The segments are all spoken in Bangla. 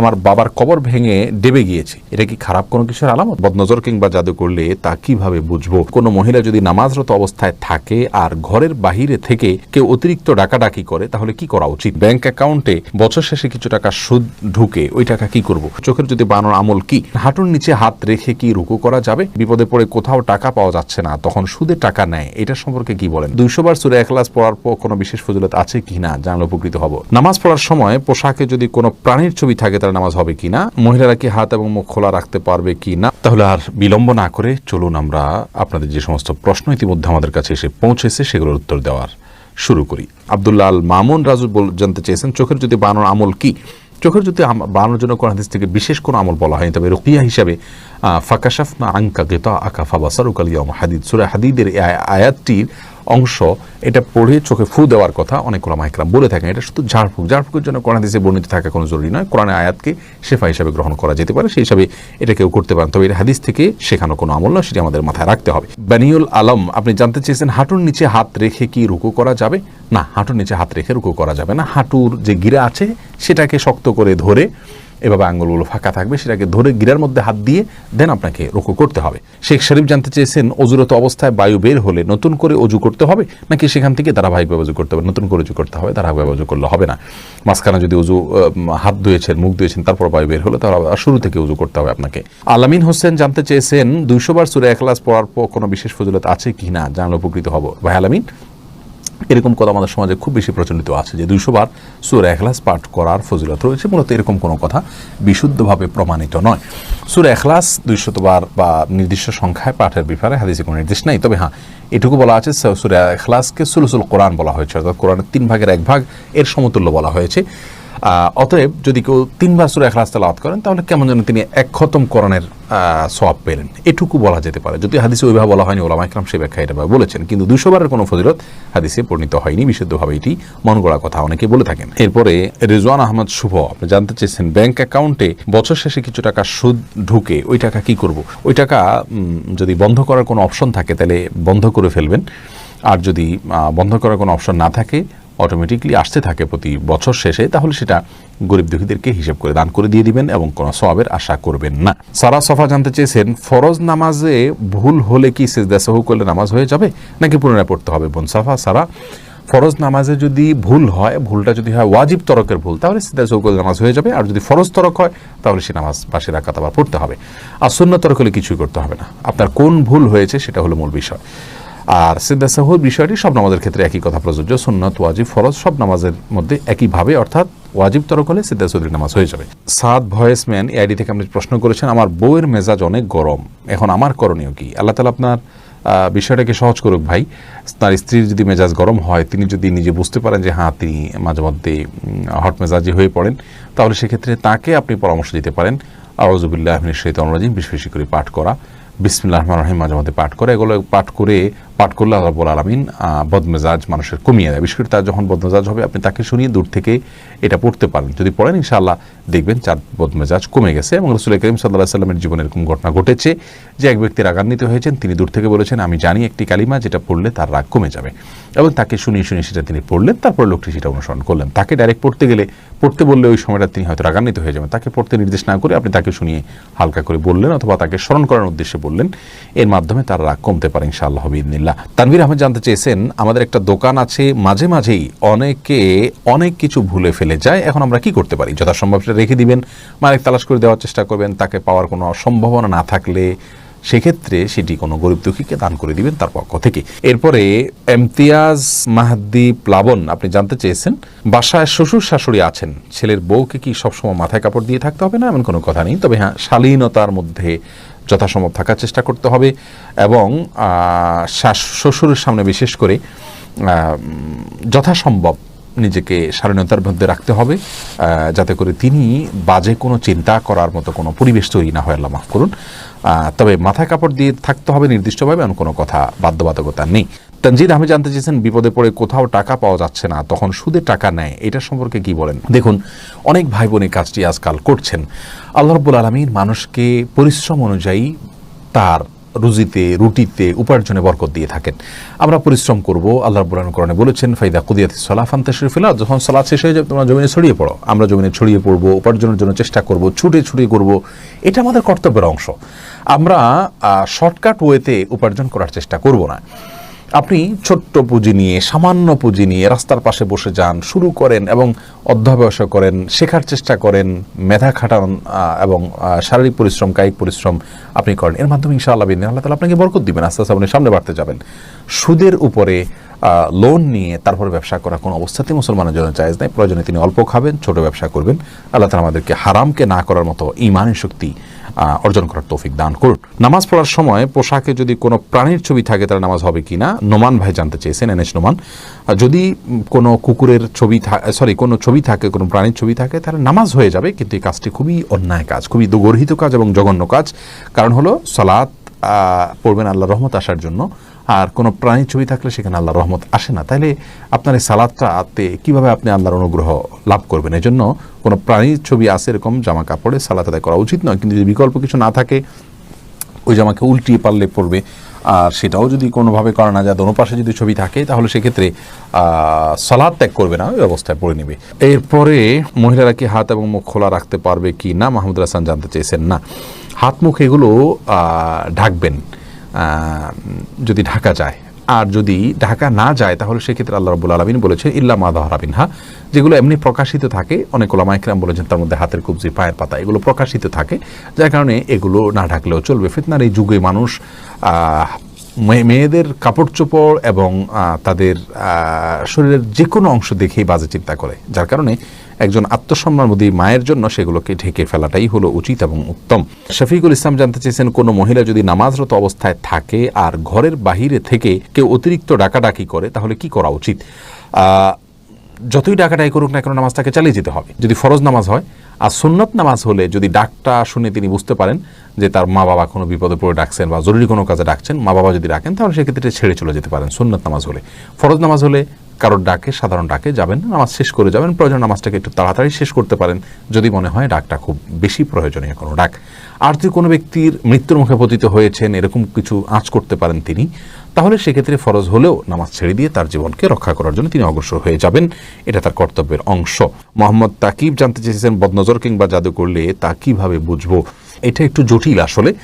আমার বাবার কবর ভেঙে ডেবে গিয়েছে। এটা কি খারাপ কোনো কিছুর আলামত? বদনজর কিংবা জাদু করলে তা কীভাবে বুঝব? কোনো মহিলা যদি নামাজরত অবস্থায় থাকে আর ঘরের বাহিরে থেকে কেউ অতিরিক্ত ডাকাডাকি করে, তাহলে কি করা উচিত? ব্যাংক অ্যাকাউন্টে বছর শেষে কিছু টাকা সুদ ঢুকে, ওই টাকা কি করব? চোখের যদি বানানোর আমল কি? হাঁটুর নিচে হাত রেখে কি রুকু করা যাবে? বিপদে পড়ে কোথাও টাকা পাওয়া যাচ্ছে না, তখন সুদে টাকা নেয়। এটা সম্পর্কে কি বলেন? দুইশো বার সুরে এখলাস পড়ার পর কোনো বিশেষ ফজিলত আছে কি না? জানলে উপকৃত হব। নামাজ পড়ার সময় পোশাকে যদি কোনো প্রাণীর ছবি থাকে তার নামাজ হবে কি না মহিলারা কি হাত এবং মুখ খোলা রাখতে পারবে কি না তাহলে আর বিলম্ব না করে চলুন আমরা আপনাদের যে সমস্ত প্রশ্ন ইতিমধ্যে আমাদের কাছে এসে পৌঁছেছে, সেগুলোর উত্তর দেওয়ার শুরু করি। আব্দুল্লাহ আল মামুন রাজু জানতে চেয়েছেন, চোখের যদি বানানোর আমল কি? চোখের যদি বানানোর জন্য কোন হাদিস থেকে বিশেষ কোনো আমল বলা হয়নি, তবে রুকিয়া হিসাবে ফাকাশাফ না আঙ্কা গেতা আকাফা বাসারুকাল ইয়াম হাদিদ। সুরা হাদিদের আয়াতটির অংশ, এটা পড়ে চোখে ফু দেওয়ার কথা অনেক ওলামা একরাম বলে থাকেন। এটা শুধু ঝাড়ফুঁক। ঝাড়ফুঁকের জন্য কোরআন হাদিসে বর্ণিত থাকা কোনো জরুরি নয়। কোরআনের আয়াতকে শেফা হিসাবে গ্রহণ করা যেতে পারে। সেই হিসাবে এটা কেউ করতে পারেন তবে এটা হাদিস থেকে শেখানো কোনো আমল নয়। সেটি আমাদের মাথায় রাখতে হবে। বানিউল আলম, আপনি জানতে চেয়েছেন হাঁটুর নিচে হাত রেখে কি রুকু করা যাবে? না, হাঁটুর নিচে হাত রেখে রুকু করা যাবে না। হাঁটুর যে গিরা আছে, সেটাকে শক্ত করে ধরে এভাবে আঙ্গুলগুলো ফাঁকা থাকবে, সেটাকে ধরে গিরার মধ্যে হাত দিয়ে দেন আপনাকে রুকু করতে হবে। শেখ শরীফ জানতে চেয়েছেন, অজুরত অবস্থায় বায়ু বের হলে নতুন করে অজু করতে হবে, নাকি সেখান থেকে ধারাবাহিকভাবে অজু করতে হবে? নতুন করে অজু করতে হবে, ধারাবাহিকভাবে অজু করলে হবে না। মাঝখানে যদি অজু হাত ধুয়েছেন, মুখ ধুয়েছেন, তারপর বায়ু বের হলে তাহলে শুরু থেকে অজু করতে হবে আপনাকে। আলামিন হোসেন জানতে চেয়েছেন, দুইশো বার সুরে একলাস পড়ার পর কোনো বিশেষ ফজিলত আছে কি না জানলে উপকৃত হব। ভাই আলামিন? এরকম কথা আমাদের সমাজে খুব বেশি প্রচলিত আছে যে দুইশো বার সুর এখলাস পাঠ করার ফজিলত রয়েছে। মূলত এরকম কোনো কথা বিশুদ্ধভাবে প্রমাণিত নয়। সুর এখলাস দুইশতবার বা নির্দিষ্ট সংখ্যায় পাঠের ব্যাপারে হাদিসে কোনো নির্দেশ নেই। তবে হ্যাঁ এটুকু বলা আছে সুরে এখলাসকে সুলসুল কোরআন বলা হয়েছে। অর্থাৎ কোরআনের তিন ভাগের এক ভাগ এর সমতুল্য বলা হয়েছে। অতএব যদি কেউ তিনবার সুরা এখলাস তালাওয়াত করেন, তাহলে কেমন যেন তিনি এক খতম করণের সব পেলেন। এটুকু বলা যেতে পারে। যদি হাদিসে ওইভাবে বলা হয়নি, ওলামা ইকরাম সে ব্যাখ্যা এটা বলেছেন। কিন্তু দুশো বারের কোনো ফজিলত হাদিসে পরিণত হয়নি, বিশুদ্ধভাবে এটি মন গড়া কথা অনেকে বলে থাকেন। এরপরে রেজওয়ান আহমদ শুভ, আপনি জানতে চেয়েছেন, ব্যাংক অ্যাকাউন্টে বছর শেষে কিছু টাকা সুদ ঢুকে, ওই টাকা কি করব? ওই টাকা যদি বন্ধ করার কোনো অপশন থাকে, তাহলে বন্ধ করে ফেলবেন। আর যদি বন্ধ করার কোনো অপশন না থাকে অটোমেটিকলি আসতে থাকে প্রতি বছর শেষে, তাহলে সেটা গরিব দুঃখীদেরকে হিসেব করে দান করে দিয়ে দিবেন এবং কোনো সওয়াবের আশা করবেন না। সারা সফা জানতে চেয়েছেন, ফরজ নামাজে ভুল হলে কি সেজদা সহু করলে নামাজ হয়ে যাবে? নাকি পুনরায় পড়তে হবে? বোন সাফা, সারা, ফরজ নামাজে যদি ভুল হয়, ভুলটা যদি হয় ওয়াজিব তরকের ভুল, তাহলে সিদ্ধা করলে নামাজ হয়ে যাবে। আর যদি ফরজ তরক হয়, তাহলে সে নামাজ পাশে রাখাত আবার পড়তে হবে। আর শূন্য তরক হলে কিছুই করতে হবে না। আপনার কোন ভুল হয়েছে, সেটা হলো মূল বিষয়। আর সিদ্ধা সাহুর বিষয়টি সব নামাজের ক্ষেত্রে একই কথা প্রযোজ্য। সুন্নত, ওয়াজিব, ফরজ সব নামাজের মধ্যে একইভাবে অর্থাৎ ওয়াজিব তরক হলে সিদ্ধা সৌদির নামাজ হয়ে যাবে। সাদ ভয়েসম্যান এআইডি থেকে আপনি প্রশ্ন করেছেন, আমার বউয়ের মেজাজ অনেক গরম। এখন আমার করণীয় কি? আল্লাহ তালা আপনার বিষয়টাকে সহজ করুক ভাই। তার স্ত্রীর যদি মেজাজ গরম হয়, তিনি যদি নিজে বুঝতে পারেন যে হ্যাঁ তিনি মাঝে মধ্যে হট মেজাজি হয়ে পড়েন, তাহলে সেক্ষেত্রে তাকে আপনি পরামর্শ দিতে পারেন। আওয়াজুবিল্লাহ আহমিনের সহিত অনুরাজিম বেশি বেশি করে পাঠ করা। বিসমিল্লাহ রহমান রহিম, মাঝে মধ্যে পাঠ করে। এগুলো পাঠ করে পাঠ করলে আল্লাহ রব্বুল আলমিন বদমেজাজ মানুষের কমিয়ে দেয়। বিশেষ করে তার যখন বদমেজাজ হবে, আপনি তাকে শুনিয়ে দূর থেকে এটা পড়তে পারেন যদি পড়েন, ইনশাআল্লাহ দেখবেন চার বদমেজাজ কমে গেছে এবং রসুল করিম সাল্লাহ সাল্লামের জীবনে এরকম ঘটনা ঘটেছে যে এক ব্যক্তি রাগান্বিত হয়েছেন, তিনি দূর থেকে বলেছেন, আমি জানি একটি কালিমা যেটা পড়লে তার রাগ কমে যাবে। এবং তাকে শুনিয়ে শুনিয়ে সেটা তিনি পড়লেন, তারপর লোকটি সেটা অনুসরণ করলেন। তাকে ডাইরেক্ট পড়তে গেলে, পড়তে বললে ওই সময়টা তিনি হয়তো রাগান্বিত হয়ে যাবেন। তাকে পড়তে নির্দেশ না করে আপনি তাকে শুনিয়ে হালকা করে বললেন অথবা তাকে স্মরণ করার উদ্দেশ্যে বললেন। এর মাধ্যমে তার রাগ কমতে পারে ইনশাআল্লাহ বিদিনিল্লাহ তানভীর আহমেদ জানতে চেয়েছেন, আমাদের একটা দোকান আছে, মাঝে মাঝেই অনেকে অনেক কিছু ভুলে ফেলে যায়, এখন আমরা কি করতে পারি? যথাসম্ভব সেটা রেখে দিবেন, মালিক তালাশ করে দেওয়ার চেষ্টা করবেন, তাকে পাওয়ার কোনো সম্ভাবনা না থাকলে সেক্ষেত্রে সেটি কোনো গরিব দুঃখীকে দান করে দিবেন তার পক্ষ থেকে। এরপরে, এমতিয়াজ মাহাদ্দি প্লাবন, আপনি জানতে চেয়েছেন, বাসায় শ্বশুর শাশুড়ি আছেন, ছেলের বউকে কি সবসময় মাথায় কাপড় দিয়ে থাকতে হবে না? এমন কোনো কথা নেই। তবে হ্যাঁ শালীনতার মধ্যে যথাসম্ভব থাকার চেষ্টা করতে হবে এবং শ্বাস শ্বশুরের সামনে বিশেষ করে যথাসম্ভব নিজেকে স্বাধীনতার মধ্যে রাখতে হবে যাতে করে তিনি বাজে কোনো চিন্তা করার মতো কোনো পরিবেশ তৈরি না হয়, আল্লাহ মাফ করুন। তবে মাথায় কাপড় দিয়ে থাকতে হবে নির্দিষ্টভাবে, এমন কোনো কথা বাধ্যবাধকতা নেই। তানজিদ আমি জানতে চেয়েছেন বিপদে পড়ে কোথাও টাকা পাওয়া যাচ্ছে না, তখন সুদে টাকা নেয়, এটা সম্পর্কে কি বলেন? দেখুন, অনেক ভাই বোন কাজটি আজকাল করছেন। আল্লাহ রব্বুল আলমীর মানুষকে পরিশ্রম অনুযায়ী তার রুজিতে, রুটিতে উপার্জনে বরকত দিয়ে থাকেন। আমরা পরিশ্রম করব, আল্লাহ রাব্বুল বলেছেন, ফাইদা কুদিয়াতি সলাহ ফান্তাশরিফিলা যখন সালাদ শেষ হয়ে যাবে, তোমরা জমিনে ছড়িয়ে পড়ো। আমরা জমিনে ছড়িয়ে পড়ব, উপার্জনের জন্য চেষ্টা করব, ছুটে ছুটে করব। এটা আমাদের কর্তব্যের অংশ। আমরা শর্টকাট ওয়েতে উপার্জন করার চেষ্টা করব না। আপনি ছোট্ট পুঁজি নিয়ে, সামান্য পুঁজি নিয়ে রাস্তার পাশে বসে যান, শুরু করেন এবং অধ্যাবসায় করেন, শেখার চেষ্টা করেন, মেধা খাটান এবং শারীরিক পরিশ্রম, কায়িক পরিশ্রম আপনি করেন। এর মাধ্যমে ইনশাআল্লাহ বিদিন, আল্লাহ তালা আপনাকে বরকত দিবেন। আস্তে আস্তে আপনি সামনে বাড়তে যাবেন। সুদের উপরে লোন নিয়ে তারপর ব্যবসা করা কোনো অবস্থাতেই মুসলমানের জন্য চাইজ নাই। প্রয়োজনে তিনি অল্প খাবেন, ছোট ব্যবসা করবেন। আল্লাহ তালা আমাদেরকে হারামকে না করার মতো ইমানের শক্তি অর্জন করার তৌফিক দান করুন। নামাজ পড়ার সময় পোশাকে যদি কোনো প্রাণীর ছবি থাকে, তাহলে নামাজ হবে কি না নোমান ভাই জানতে চেয়েছেন এন এস নোমান যদি কোনো কুকুরের ছবি সরি কোনো ছবি থাকে, কোনো প্রাণীর ছবি থাকে, তাহলে নামাজ হয়ে যাবে, কিন্তু এই কাজটি খুবই অন্যায় কাজ, খুবই দুগর্হিত কাজ এবং জঘন্য কাজ। কারণ হলো সালাত পড়বেন আল্লাহ রহমত আসার জন্য। আর কোনো প্রাণীর ছবি থাকলে সেখানে আল্লাহ রহমত আসে না। তাহলে আপনার এই সালাদটাতে কীভাবে আপনি আল্লাহর অনুগ্রহ লাভ করবেন? এজন্য কোনো প্রাণীর ছবি আসে এরকম জামা কাপড়ে সালাত আদায় করা উচিত নয়। কিন্তু যদি বিকল্প কিছু না থাকে, ওই জামাকে উল্টিয়ে পারলে পড়বে আর সেটাও যদি কোনোভাবে করা না যায় দোনো পাশে যদি ছবি থাকে, তাহলে সেক্ষেত্রে সালাদ ত্যাগ করবে না, ওই অবস্থায় পড়ে নেবে। এরপরে মহিলারা কি হাত এবং মুখ খোলা রাখতে পারবে কি না, মাহমুদ হাসান জানতে চেয়েছেন না। হাত মুখ এগুলো ঢাকবেন। যদি ঢাকা যায়। আর যদি ঢাকা না যায়, তাহলে সেক্ষেত্রে আল্লাহ রবুল আলমিন বলেছে, ইল্লা মা দহরাবিন হা যেগুলো এমনি প্রকাশিত থাকে, অনেক ওলামাইকরাম বলেছেন তার মধ্যে হাতের কবজি, পায়ের পাতা, এগুলো প্রকাশিত থাকে, যার কারণে এগুলো না ঢাকলেও চলবে। ফিতনার এই যুগে মানুষ মেয়ে- মেয়েদের কাপড় চোপড় এবং তাদের শরীরের যে কোনো অংশ দেখেই বাজে চিন্তা করে, যার কারণে একজন আত্মসম্মানবোধী মায়ের জন্য সেগুলোকে ঢেকে ফেলাটাই হলো উচিত এবং উত্তম। শফিকুল ইসলাম জানতে চেয়েছেন, কোনো মহিলা যদি নামাজরত অবস্থায় থাকে আর ঘরের বাহিরে থেকে কেউ অতিরিক্ত ডাকাডাকি করে, তাহলে কি করা উচিত? যতই ডাকাটাই করুক না কেন নামাজটাকে চালিয়ে যেতে হবে। যদি ফরজ নামাজ হয়, আর সুন্নত নামাজ হলে যদি ডাকটা শুনে তিনি বুঝতে পারেন যে তার মা বাবা কোনো বিপদে পড়ে ডাকছেন বা জরুরি কোনো কাজে ডাকছেন, মা বাবা যদি ডাকেন, তাহলে সেক্ষেত্রে ছেড়ে চলে যেতে পারেন সুন্নত নামাজ হলে। ফরজ নামাজ হলে কারোর ডাকে, সাধারণ ডাকে যাবেন নামাজ শেষ করে যাবেন, প্রয়োজন নামাজটাকে একটু তাড়াতাড়ি শেষ করতে পারেন। যদি মনে হয় ডাকটা খুব বেশি প্রয়োজনীয় কোনো ডাক। আর যদি কোনো ব্যক্তির মৃত্যুর মুখে পতিত হয়েছেন, এরকম কিছু আঁচ করতে পারেন তিনি, তাহলে সেক্ষেত্রে ফরজ হলেও নামাজ ছেড়ে দিয়ে তার জীবনকে রক্ষা করার জন্য তিনি অগ্রসর হয়ে যাবেন। এটা তার কর্তব্যের অংশ। মোহাম্মদ তাকিব জানতে চেয়েছেন, বদনজর কিংবা জাদু করলে তা কীভাবে বুঝব? এটা একটু জটিল আসলে।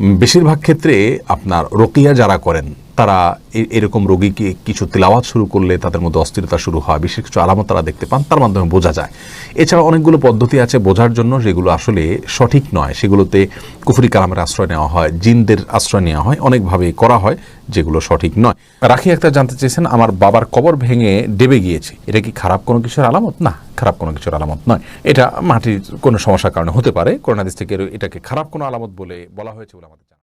বেশিরভাগ ক্ষেত্রে আপনার রোকিয়া যারা করেন তারা এরকম রোগীকে কিছু তেলাওয়াত শুরু করলে তাদের মধ্যে অস্থিরতা শুরু হয়, বিশেষ কিছু আলামত তারা দেখতে পান, তার মাধ্যমে বোঝা যায়। এছাড়া অনেকগুলো পদ্ধতি আছে বোঝার জন্য যেগুলো আসলে সঠিক নয়। সেগুলোতে কুফরি কালামের আশ্রয় নেওয়া হয়, জিনদের আশ্রয় নেওয়া হয় অনেকভাবে করা হয় যেগুলো সঠিক নয়। রাখি একটা জানতে চেয়েছেন, আমার বাবার কবর ভেঙে ডেবে গিয়েছে। এটা কি খারাপ কোনো কিছুর আলামত? না, খারাপ কোনো কিছুর আলামত নয়। এটা মাটির কোনো সমস্যার কারণে হতে পারে। করোনাদিস থেকে এটাকে খারাপ কোনো আলামত বলে বলা হয়েছে বলে আমাদের।